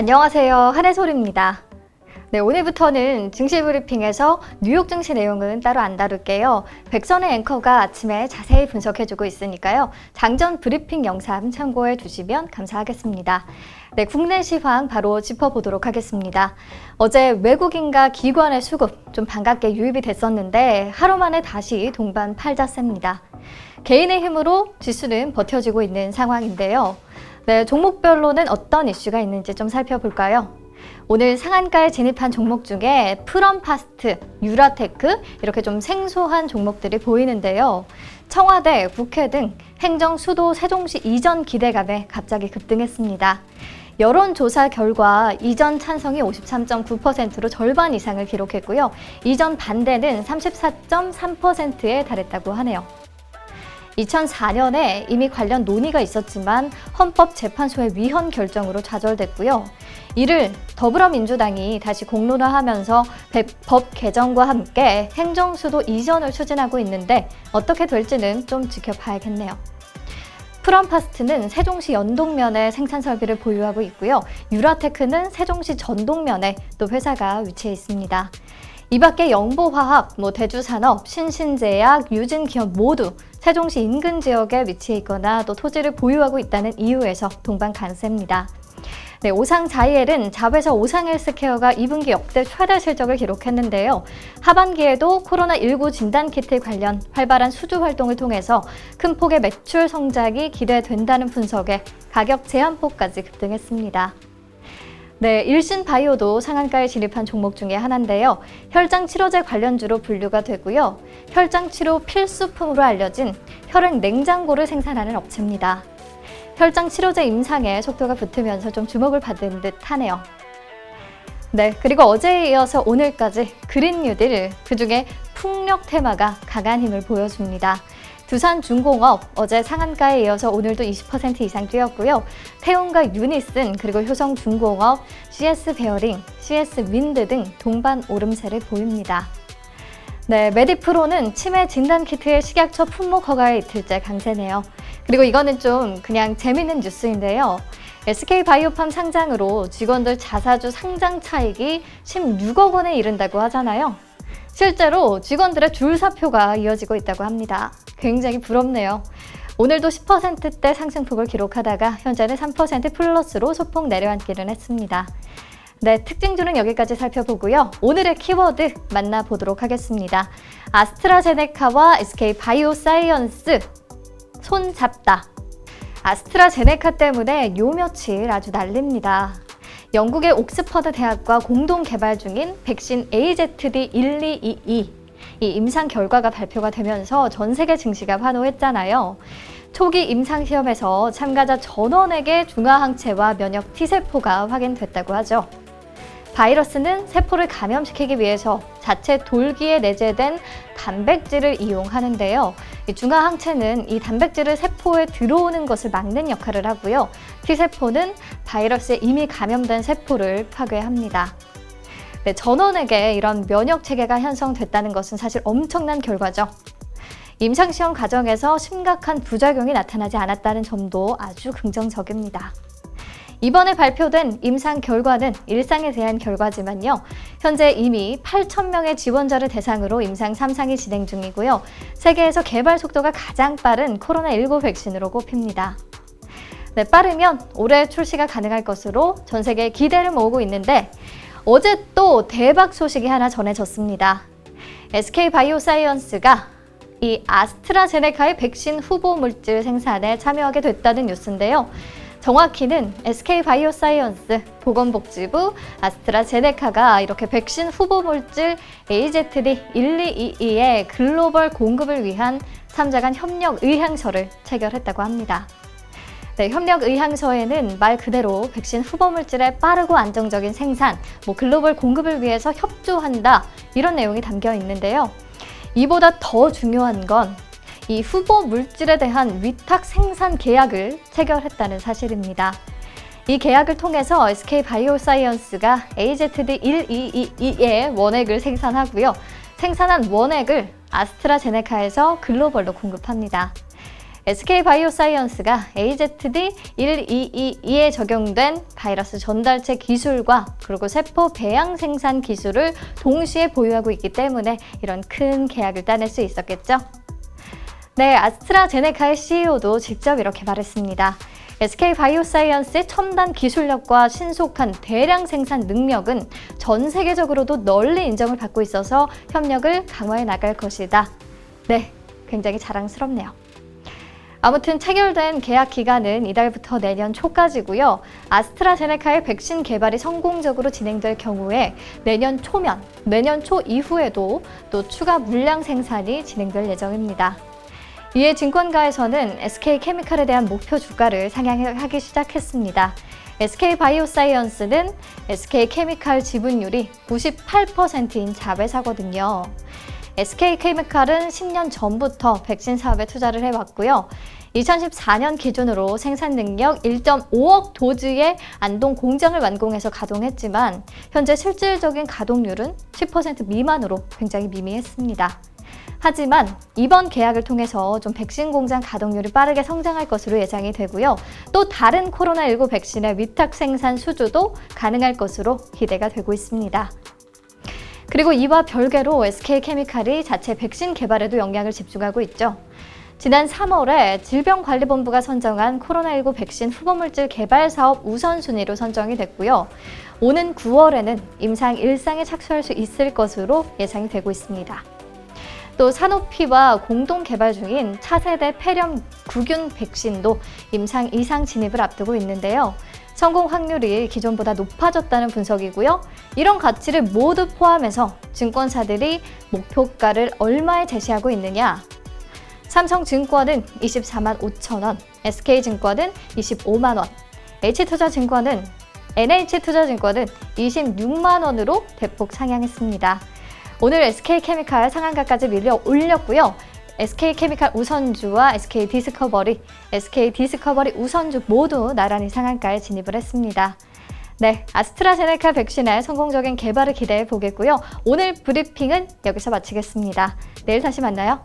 안녕하세요. 한혜솔입니다. 네, 오늘부터는 증시 브리핑에서 뉴욕 증시 내용은 따로 안 다룰게요. 백선의 앵커가 아침에 자세히 분석해주고 있으니까요. 장전 브리핑 영상 참고해 주시면 감사하겠습니다. 네, 국내 시황 바로 짚어보도록 하겠습니다. 어제 외국인과 기관의 수급 좀 반갑게 유입이 됐었는데 하루 만에 다시 동반 팔자세입니다. 개인의 힘으로 지수는 버텨지고 있는 상황인데요. 네, 종목별로는 어떤 이슈가 있는지 좀 살펴볼까요? 오늘 상한가에 진입한 종목 중에 프럼파스트, 유라테크 이렇게 좀 생소한 종목들이 보이는데요. 청와대, 국회 등 행정 수도 세종시 이전 기대감에 갑자기 급등했습니다. 여론조사 결과 이전 찬성이 53.9%로 절반 이상을 기록했고요. 이전 반대는 34.3%에 달했다고 하네요. 2004년에 이미 관련 논의가 있었지만 헌법재판소의 위헌 결정으로 좌절됐고요. 이를 더불어민주당이 다시 공론화하면서 법 개정과 함께 행정수도 이전을 추진하고 있는데 어떻게 될지는 좀 지켜봐야겠네요. 프럼파스트는 세종시 연동면에 생산 설비를 보유하고 있고요. 유라테크는 세종시 전동면에 또 회사가 위치해 있습니다. 이 밖에 영보화학, 뭐 대주산업, 신신제약, 유진기업 모두 세종시 인근 지역에 위치해 있거나 또 토지를 보유하고 있다는 이유에서 동반 강세입니다. 네, 오상 자이엘은 자회사 오상 헬스케어가 2분기 역대 최대 실적을 기록했는데요. 하반기에도 코로나19 진단키트 관련 활발한 수주 활동을 통해서 큰 폭의 매출 성장이 기대된다는 분석에 가격 제한폭까지 급등했습니다. 네, 일신 바이오도 상한가에 진입한 종목 중에 하나인데요. 혈장 치료제 관련주로 분류가 되고요. 혈장 치료 필수품으로 알려진 혈액 냉장고를 생산하는 업체입니다. 혈장 치료제 임상에 속도가 붙으면서 좀 주목을 받은 듯 하네요. 네, 그리고 어제에 이어서 오늘까지 그린 뉴딜, 그 중에 풍력 테마가 강한 힘을 보여줍니다. 두산중공업 어제 상한가에 이어서 오늘도 20% 이상 뛰었고요. 태온과 유니슨 그리고 효성중공업, CS 베어링, CS 윈드 등 동반 오름세를 보입니다. 네, 메디프로는 치매 진단 키트의 식약처 품목 허가에 이틀째 강세네요. 그리고 이거는 좀 그냥 재밌는 뉴스인데요. SK 바이오팜 상장으로 직원들 자사주 상장 차익이 16억 원에 이른다고 하잖아요. 실제로 직원들의 줄사표가 이어지고 있다고 합니다. 굉장히 부럽네요. 오늘도 10%대 상승폭을 기록하다가 현재는 3% 플러스로 소폭 내려앉기는 했습니다. 네, 특징주는 여기까지 살펴보고요. 오늘의 키워드 만나보도록 하겠습니다. 아스트라제네카와 SK 바이오사이언스 손 잡다. 아스트라제네카 때문에 요 며칠 아주 난립니다. 영국의 옥스퍼드 대학과 공동 개발 중인 백신 AZD1222 이 임상 결과가 발표가 되면서 전 세계 증시가 환호했잖아요. 초기 임상 시험에서 참가자 전원에게 중화항체와 면역 T세포가 확인됐다고 하죠. 바이러스는 세포를 감염시키기 위해서 자체 돌기에 내재된 단백질을 이용하는데요. 이 중화항체는 이 단백질을 세포에 들어오는 것을 막는 역할을 하고요. T세포는 바이러스에 이미 감염된 세포를 파괴합니다. 네, 전원에게 이런 면역 체계가 형성됐다는 것은 사실 엄청난 결과죠. 임상시험 과정에서 심각한 부작용이 나타나지 않았다는 점도 아주 긍정적입니다. 이번에 발표된 임상 결과는 일상에 대한 결과지만요. 현재 이미 8,000명의 지원자를 대상으로 임상 3상이 진행 중이고요. 세계에서 개발 속도가 가장 빠른 코로나19 백신으로 꼽힙니다. 네, 빠르면 올해 출시가 가능할 것으로 전 세계에 기대를 모으고 있는데 어제 또 대박 소식이 하나 전해졌습니다. SK 바이오사이언스가 이 아스트라제네카의 백신 후보 물질 생산에 참여하게 됐다는 뉴스인데요. 정확히는 SK 바이오사이언스, 보건복지부, 아스트라제네카가 이렇게 백신 후보 물질 AZD1222의 글로벌 공급을 위한 3자 간 협력 의향서를 체결했다고 합니다. 네, 협력 의향서에는 말 그대로 백신 후보 물질의 빠르고 안정적인 생산, 뭐 글로벌 공급을 위해서 협조한다 이런 내용이 담겨 있는데요. 이보다 더 중요한 건 이 후보 물질에 대한 위탁 생산 계약을 체결했다는 사실입니다. 이 계약을 통해서 SK 바이오사이언스가 AZD1222의 원액을 생산하고요. 생산한 원액을 아스트라제네카에서 글로벌로 공급합니다. SK 바이오사이언스가 AZD1222에 적용된 바이러스 전달체 기술과 그리고 세포 배양 생산 기술을 동시에 보유하고 있기 때문에 이런 큰 계약을 따낼 수 있었겠죠. 네, 아스트라제네카의 CEO도 직접 이렇게 말했습니다. SK 바이오사이언스의 첨단 기술력과 신속한 대량 생산 능력은 전 세계적으로도 널리 인정을 받고 있어서 협력을 강화해 나갈 것이다. 네, 굉장히 자랑스럽네요. 아무튼 체결된 계약 기간은 이달부터 내년 초까지고요. 아스트라제네카의 백신 개발이 성공적으로 진행될 경우에 내년 초면, 내년 초 이후에도 또 추가 물량 생산이 진행될 예정입니다. 이에 증권가에서는 SK케미칼에 대한 목표 주가를 상향하기 시작했습니다. SK 바이오사이언스는 SK케미칼 지분율이 98%인 자회사거든요. SK케미칼은 10년 전부터 백신 사업에 투자를 해왔고요. 2014년 기준으로 생산 능력 1.5억 도즈의 안동 공장을 완공해서 가동했지만 현재 실질적인 가동률은 10% 미만으로 굉장히 미미했습니다. 하지만 이번 계약을 통해서 좀 백신 공장 가동률이 빠르게 성장할 것으로 예상이 되고요. 또 다른 코로나19 백신의 위탁 생산 수주도 가능할 것으로 기대가 되고 있습니다. 그리고 이와 별개로 SK케미칼이 자체 백신 개발에도 역량을 집중하고 있죠. 지난 3월에 질병관리본부가 선정한 코로나19 백신 후보물질 개발 사업 우선순위로 선정이 됐고요. 오는 9월에는 임상 일상에 착수할 수 있을 것으로 예상이 되고 있습니다. 또 산오피와 공동 개발 중인 차세대 폐렴 구균 백신도 임상 이상 진입을 앞두고 있는데요. 성공 확률이 기존보다 높아졌다는 분석이고요. 이런 가치를 모두 포함해서 증권사들이 목표가를 얼마에 제시하고 있느냐? 삼성증권은 24만 5천 원, SK증권은 25만 원, H투자증권은 NH투자증권은 26만 원으로 대폭 상향했습니다. 오늘 SK케미칼 상한가까지 밀려 올렸고요. SK케미칼 우선주와 SK디스커버리, SK디스커버리 우선주 모두 나란히 상한가에 진입을 했습니다. 네, 아스트라제네카 백신의 성공적인 개발을 기대해 보겠고요. 오늘 브리핑은 여기서 마치겠습니다. 내일 다시 만나요.